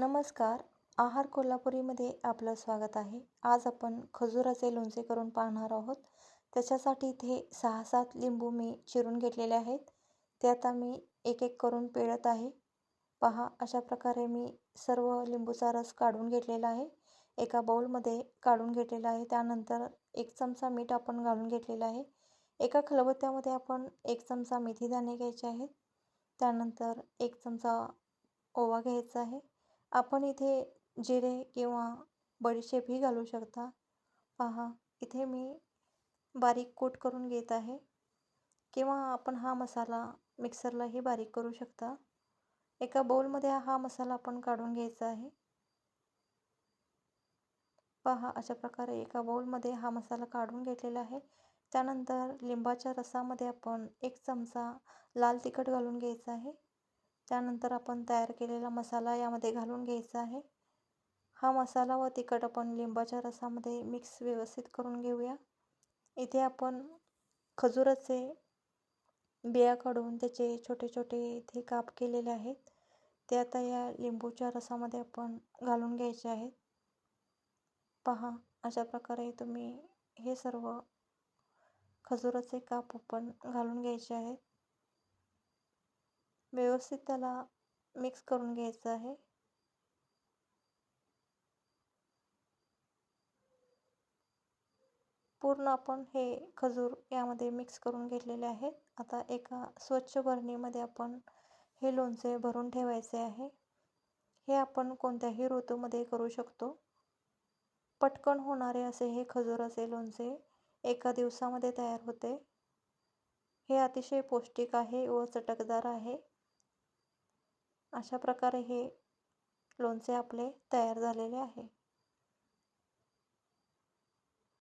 नमस्कार. आहार कोल्हापुरीमध्ये आपलं स्वागत आहे. आज आपण खजुराचे लोणचे करून पाहणार आहोत. त्याच्यासाठी इथे सहा सात लिंबू मी चिरून घेतलेले आहेत. ते आता मी एक एक करून पिळत आहे. पहा अशा प्रकारे मी सर्व लिंबूचा रस काढून घेतलेला आहे. एका बाऊलमध्ये काढून घेतलेला आहे. त्यानंतर एक चमचा मीठ आपण घालून घेतलेला आहे. एका खलबत्त्यामध्ये आपण एक चमचा मेथी दाणे घ्यायचे आहेत. त्यानंतर एक चमचा ओवा घ्यायचा आहे. आपण इथे जिरे किंवा बडीशेपही घालू शकता. पहा इथे मी बारीक कूट करून घेत आहे. किंवा आपण हा मसाला मिक्सरलाही बारीक करू शकता. एका बाऊलमध्ये हा मसाला आपण काढून घ्यायचा आहे. पहा अशा प्रकारे एका बाऊलमध्ये हा मसाला काढून घेतलेला आहे. त्यानंतर लिंबाच्या रसामध्ये आपण एक चमचा लाल तिखट घालून घ्यायचा आहे. त्यानंतर आपण तयार केलेला मसाला यामध्ये घालून घ्यायचा आहे. हा मसाला व तिखट आपण लिंबाच्या रसामध्ये मिक्स व्यवस्थित करून घेऊया. इथे आपण खजुराचे बिया काढून त्याचे छोटे छोटे इथे काप केलेले आहेत. ते आता या लिंबूच्या रसामध्ये आपण घालून घ्यायचे आहेत. पहा अशा प्रकारे तुम्ही हे सर्व खजुराचे काप आपण घालून घ्यायचे आहेत. व्यवस्थित त्याला मिक्स करून घ्यायचं आहे. पूर्ण आपण हे खजूर यामध्ये मिक्स करून घेतलेले आहेत. आता एका स्वच्छ बरणीमध्ये आपण हे लोणचे भरून ठेवायचे आहे. हे आपण कोणत्याही ऋतूमध्ये करू शकतो. पटकन होणारे असे हे खजुराचे लोणचे एका दिवसामध्ये तयार होते. हे अतिशय पौष्टिक आहे व चटकदार आहे. अशा प्रकारे हे लोणचे आपले तयार झालेले आहे.